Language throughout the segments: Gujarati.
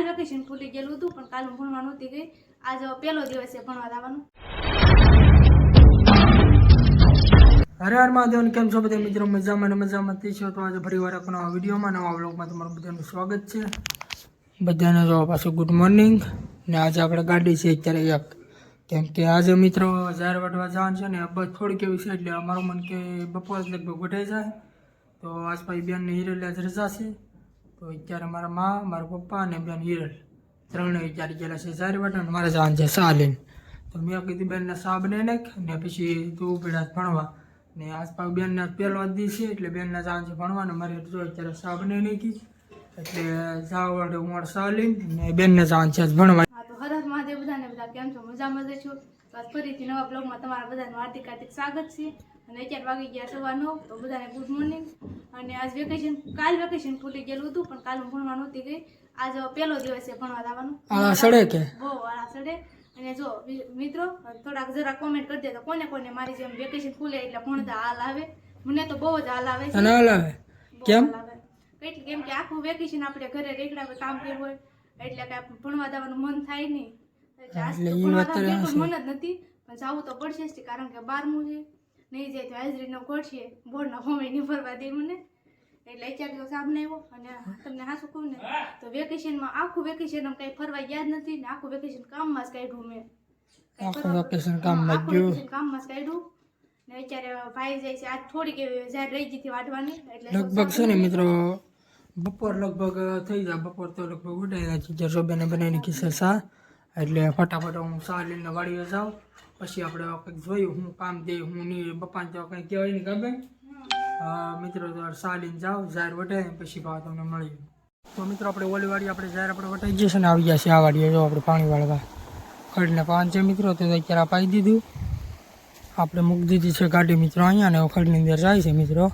કાલ વેકેશન ખુલી ગયેલું હતું, પણ કાલ હું ભણવા નહોતી ગઈ. આજે પહેલો દિવસ છે ભણવા જવાનું. હરે હર મહાદેવ કેમ છો બધા મિત્રો? મજામાં ને મજામાં તે છો તો આજે ફરી વાર નવા વિડીયોમાં, નવા બ્લોગમાં તમારું બધાનું સ્વાગત છે. બધાને જો પાછું ગુડ મોર્નિંગ ને આજે આપણે ગાડી છે, અત્યારે એક. કેમ કે આજે મિત્રો જાહેર વાટવા જવાનું છે ને બસ થોડીક એવી છે, એટલે અમારું મન કે બપોર લગભગ વઢાઈ જાય. તો આજ ભાઈ બેનને હિરેલા જ રજા છે. તો અત્યારે મારા મા, મારા પપ્પા અને બેન હિરલ. ત્રણેય વિચારી ગયેલા છે સારી વાટવા અને મારે જવાનું છે તો મેં કીધું બેનને સા બનાવી નાખ ને પછી તું પેલા ભણવા. ને આસપાસ બેનના પહેલો જ દિવસ છે, એટલે બેનના જવાનું છે ભણવાનું મારે જો અત્યારે સા બનાવી નાખી એટલે જાવ એટલે હું સા લઈને ને બેનને જવાનું છે ભણવા. હા, તો હર હર મહાદેવ બધાને બધા કેમ છો? મજા જ છો? ફરીથી નવા બ્લોગમાં તમારા બધાનું હાર્દિક હાર્દિક સ્વાગત છે. અને અત્યારે વાગી ગયા સવારનો તો બધાને ગુડ મોર્નિંગ. અને આજ વેકેશન કાલ વેકેશન ખુલી ગયેલું હતું પણ કાલ હું ભણવા નહોતી ગઈ. આજ પહેલો દિવસ છે ભણવા જવાનું. આળા સડે કે? બહુ આળા સડે. અને જો મિત્રો થોડાક જરા કોમેન્ટ કરી દે તો કોને કોને મારી જેમ વેકેશન ખુલે એટલે ભણતા હાલ આવે. મને તો બહુ જ હાલ આવે છે. અને હલાવે બહુ કેમ? હાલ કેટલી કેમ કે આખું વેકેશન આપણે ઘરે રેકડા પર કામ કર્યું હોય એટલે કે ભણવા જવાનું મન થાય નહીં. એટલે મન જ નથી. પણ જવું તો પડશે જ કારણ કે બારમું છે. નહીં જાય તો હાજરીનો ઘટશે બોર્ડના ફોર્મે નહીં ભરવા દે મને. એટલે અત્યારે તો સાબ આવ્યો અને તમને હાસું કહું ને તો વેકેશનમાં આખું વેકેશન આમ કઈ ફરવા ગયા જ નથી ને આખું વેકેશન કામમાં જ કાઢ્યું મેં. આખું વેકેશન કામમાં જ. કામમાં જ કાઢ્યું. ને અત્યારે ભાઈ જાય છે આજ થોડીક એવી જ્યારે રહી ગઈ હતી વાટવાની એટલે લગભગ છે ને મિત્રો બપોર લગભગ થઈ જાય બપોર તો લગભગ ઉડાઈ જાય છે જશો બેને બનાવીને ખીસે સા એટલે ફટાફટ હું સા લઈને વાળીએ જાઉં. પછી આપણે કંઈક જોયું, હું કામ દે, હું નહીં બપાને તો કંઈ કહેવાય નહીં, ખબર? મિત્રો, તો સા લઈને જાઓ ઝાર વટાય પછી ભાવ તમને મળી તો મિત્રો, આપણે ઓલી વાળી આપણે ઝાર આપણે વટાઈ જઈએ ને આવી ગયા છે આ વાડીએ. જો, આપણે પાણી વાળવા ખડીને પાન છે મિત્રો, તો અત્યારે પાઈ દીધું. આપણે મૂકી દીધી છે ગાડી મિત્રો અહીંયા ને ખડની અંદર જાય છે મિત્રો.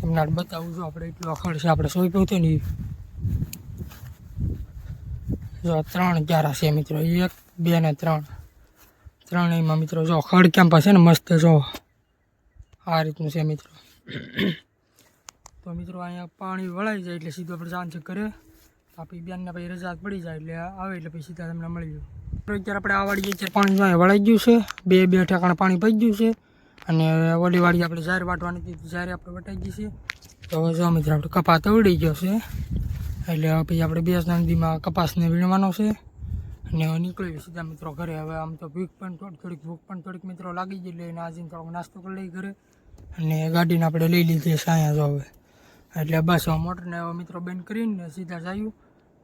તમને બતાવું છું આપણે એટલું અખડ છે, આપણે સોઈ પહોંચે ને. જો ત્રણ ચારા છે મિત્રો. એક, બે ને ત્રણ. ત્રણેયમાં મિત્રો જો ખડ કેમ પાસે ને મસ્ત જો આ રીતનું છે મિત્રો. તો મિત્રો અહીંયા પાણી વળાઈ જાય એટલે સીધું આપણે છે ઘરે આપણી બેનને પછી રજા પડી જાય એટલે આવે એટલે પછી સીધા તમને મળી ગયું અત્યારે આપણે આ વાડીએ છે પાણી વળાઈ ગયું છે, બે બે ઠેકાણે પાણી પડી ગયું છે અને ઓલી વાડી આપણે ઝાર વાટવાની હતી ઝારે આપણે વટાઈ ગઈ છે. તો જો મિત્રો આપણે કપા તવડી ગયો છે. એટલે પછી આપણે બે નદીમાં કપાસને વીણવાનો છે. અને હવે નીકળીએ સીધા મિત્રો ઘરે. હવે આમ તો ભૂખ પણ થોડી થોડીક, ભૂખ પણ થોડીક મિત્રો લાગી ગઈ એટલે આજે થોડોક નાસ્તો કરી લઈ ઘરે. અને ગાડીને આપણે લઈ લીધી છે અહીંયા જો હવે. એટલે બસ હવે મોટરને હવે મિત્રો બંધ કરીને સીધા જાયું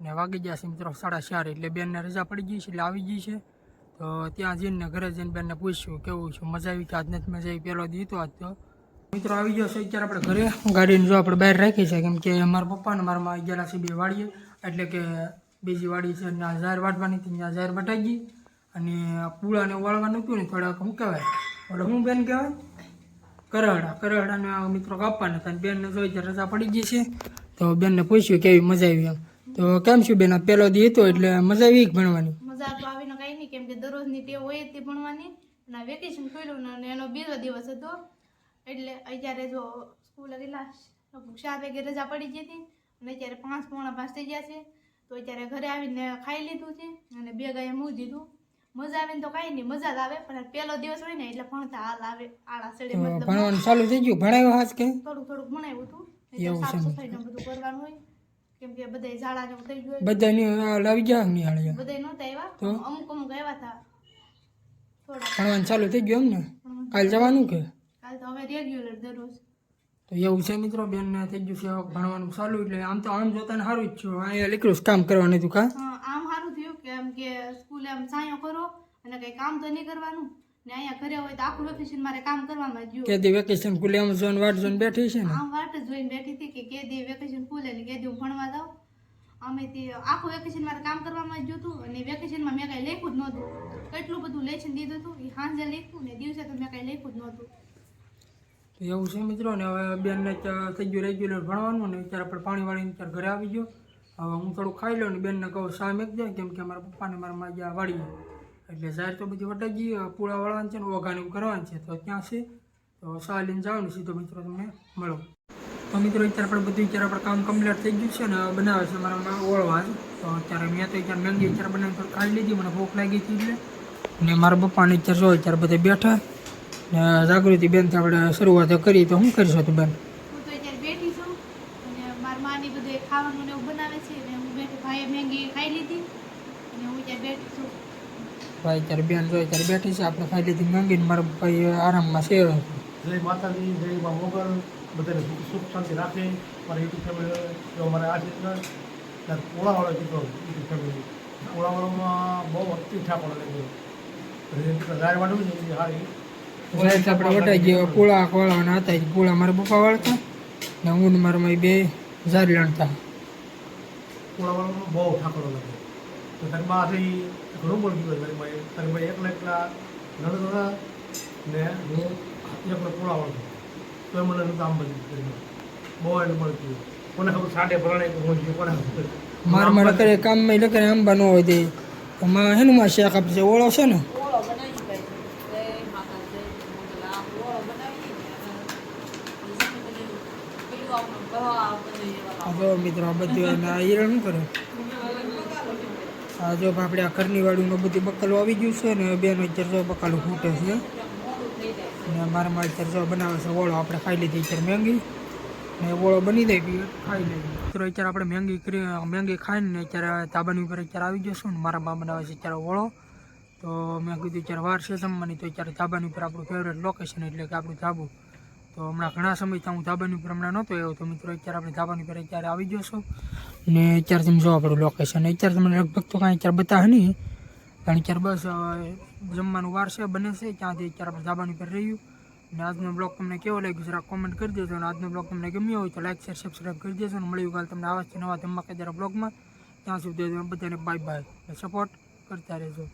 ને વાગી ગયા છે મિત્રો સાડા ચાર, એટલે બેનને રજા પડી ગઈ છે, એટલે આવી ગઈ છે. તો ત્યાં જઈને ઘરે જઈને બેનને પૂછ્યું, કેવું છે, મજા આવી કે આજ નથી મજા આવી? પહેલો દીધો આજ તો. મિત્રો આવી ગયો છે. અત્યારે આપણે ઘરે ગાડીને જો આપણે બહાર રાખી છે, કેમ કે મારા પપ્પા ને મારા માં છે બે વાડીએ. એટલે કે બીજી વાડી છે, ત્યાં ઝાર વાટવાની હતી, ત્યાં ઝાર વટાઈ ગઈ અને પૂળાને વાળવાનું હતું ને, થોડાક શું કહેવાય એટલે શું બેન કહેવાય? કરહડા કરહડાને મિત્રો કાપવાના હતા બેનને જોઈ ત્યારે રજા પડી ગઈ છે. તો બેનને પૂછ્યું કેવી મજા આવી એમ. તો કેમ છું બેન? પહેલો દી હતો એટલે મજા આવી ભણવાની? મજા તો આવીને કઈ નહીં, કેમ કે દરરોજની ટેવ હોય તે ભણવાની. અને વેકેશન ખોલ્યું અને એનો બીજો દિવસ હતો. એટલે અત્યારે જો સ્કૂલ ગયેલા લગભગ ચાર વાગે રજા પડી ગઈ હતી અને અત્યારે પાંચ પોણા પાંચ થઈ ગયા છે. તો અત્યારે ઘરે આવીને ખાઈ લીધું છે અને બે ગાય મૂકી દીધું. મજા આવે ને તો કાંઈ નહીં મજા જ આવે પણ પહેલો દિવસ હોય ને એટલે ભણતા હાલ આવે આળા સડે ભણવાનું ચાલુ થઈ ગયું? ભણાવ્યો હાથ કે? થોડુંક થોડું ભણાવ્યું હતું. એવું છે. સાફ સફાઈ બધું કરવાનું હોય. કેમ કે બધા ઝાડા ને થઈ ગયું બધા બધાની આવી ગયા નિહાળ્યા બધા નહોતા આવ્યા અમુક અમુક આવ્યા હતા થોડા. ભણવાનું ચાલુ થઈ ગયું એમ ને? કાલ જવાનું કે? કાલ તો હવે રેગ્યુલર દરરોજ. તો એવું છે મિત્રો બેનને થઈ ગયું છે ભણવાનું ચાલુ એટલે આમ તો આમ જોતાને સારું જ છું અહીંયા લીકરું કામ કરવાનું હતું કા? આમ સારું થયું કે એમ કે સ્કૂલે આમ સાયો કરો અને કઈ કામ તો નહીં કરવાનું. ને અહીંયા ઘરે હોય તો આખું વેકેશન મારે કામ કરવામાં જ કે દી વેકેશન ખુલે આમ ઝોન વાટ ઝોન બેઠી છે ને? આમ વાટ જોઈને બેઠી હતી કે કે દી વેકેશન ખુલે ને કે દી હું ભણવા જાઉં. અમે તે આખું વેકેશન મારે કામ કરવામાં જ જોતું અને વેકેશનમાં મેં કાંઈ લખ્યું જ નહોતું. કેટલું બધું લેશન દીધું હતું એ સાંજે લખ્યું ને દિવસે તો મેં કાંઈ લખ્યું જ નહોતું. તો એવું છે મિત્રો, ને હવે બેનને થઈ ગયું રેગ્યુલર ભણવાનું, ને ત્યારે આપણે પાણી વાળીને ત્યારે ઘરે આવી ગયો. હવે હું થોડું ખાઈ લઉં, ને બેનને કહું સા મેક જાય, કેમ કે મારા પપ્પાને મારા માં ગયા વાળીએ. એટલે જાહેર તો બધી વટાઈ ગઈ પૂળા વાળવાનું છે ને ઓઘાને એવું કરવાનું છે. તો ક્યાં છે, તો સા લઈને જાઓ ને સીધો મિત્રો તમને મળો. તો મિત્રો, અત્યારે આપણે બધું અત્યારે આપણે કામ કમ્પ્લીટ થઈ ગયું છે, ને બનાવે છે મારા ઓળવા. તો અત્યારે મેં તો અત્યારે મેંગી અત્યારે બનાવી ખાઈ લીધી, મને ભૂખ લાગી હતી એટલે. ને મારા પપ્પાને અત્યારે જો અત્યારે બધા બેઠા. ને જાગૃતિ બેનથી આપણે શરૂઆત કરી તો શું કરીશું તું બેન હું તો અત્યારે બેઠી છું અને મારા માની બધું ખાવાનું ને એવું બનાવે છે અને હું બેઠી ભાઈએ મેંગી ખાઈ લીધી અને હું અત્યારે બેઠી છું. ભાઈ અત્યારે બેન જો અત્યારે બેઠી છે આપણે ખાઈ લીધી મેંગીને મારા ભાઈ આરામમાં છે જય માતાજી જય મા મોગલ બધાને સુખ સુખ શાંતિ રાખે. મારા યુટ્યુબ ફેમિલી જો અમારે આ છે ત્યારે ઓળાવાળો કીધો યુટ્યુબ ફેમિલી ઓળાવાળોમાં બહુ અતિ ઠાકોર લાગ્યો રાય વાળું ને એ સાહેબ આપણે વટાઈ ગયો પૂળા ખોળવાના હતા જ પૂળા મારા પપ્પા વાળતા ને હું ને મારા બે ઝારી લણતા પોળાવાળોમાં બહુ ઠાકોરો લાગ્યો તો તારી માં થઈ ઘણું બોલ ગયું તારી માં તારી માં એકલા એકલા લડતો હતા ને હું એકલો પોળાવાળો તો એ મને કામ કર્યું બહુ એટલે મળતું કોને ખબર સાડે ભરણે જે કોને ખબર. મારા મારા કરે કામમાં કરે આંબા ન હોય તે. એમાં હેનું માં શેખ આપશે ઓળો છે ને ઓળો બનાવી ભાઈ જય માતાજી જય મંગલા ઓળો બનાવી અને પછી પેલું આપણું ગવા બધું આ જો મિત્રો, આ બધું હિરણ શું કરે? આ જો આપણે આ ઘરની વાળું બધું બકલું આવી ગયું છે ને, બેનો અત્યારે જો બકાલું ફૂટે છે. ને મારા મારે અત્યારે જો બનાવે છે ઓળો, આપણે ખાઈ લીધી અત્યારે મેંગી. ને ઓળો બની જાય પી ખાઈ લઈએ મિત્રો, અત્યારે આપણે મેંગી કરી, મેંગી ખાઈને અત્યારે તાબાની ઉપર અત્યારે આવી જશું ને, મારા બા બનાવે છે અત્યારે ઓળો. તો મેં કીધું, અત્યારે વાર છે જમવાની. તો અત્યારે ધાબાની ઉપર આપણું ફેવરેટ લોકેશન એટલે કે આપણું ધાબુ. તો હમણાં ઘણા સમયથી હું ધાબાની ઉપર હમણાં નહોતો આવ્યો, તો મિત્રો અત્યારે આપણે ધાબાની ઉપર અત્યારે આવી જશો ને અત્યારે તમે જોવા આપણું લોકેશન અત્યારે તમને લગભગ તો કાંઈ અત્યારે બતાવે નહીં કારણ અત્યારે બસ જમવાનું વાર છે, બને છે, ત્યાંથી અત્યારે આપણે ધાબાની ઉપર રહ્યું અને આજનો બ્લોગ તમને કેવો લાગ્યો જરા કોમેન્ટ કરી દેજો. અને આજનો બ્લોગ તમને ગમ્યો હોય તો લાઈક શેર સબસ્ક્રાઈબ કરી દેજો. અને મળ્યું કાલ તમને આવા છે નવા ધમાકેદાર બ્લોગમાં ત્યાં સુધી બધાને બાય બાય સપોર્ટ કરતા રહેજો.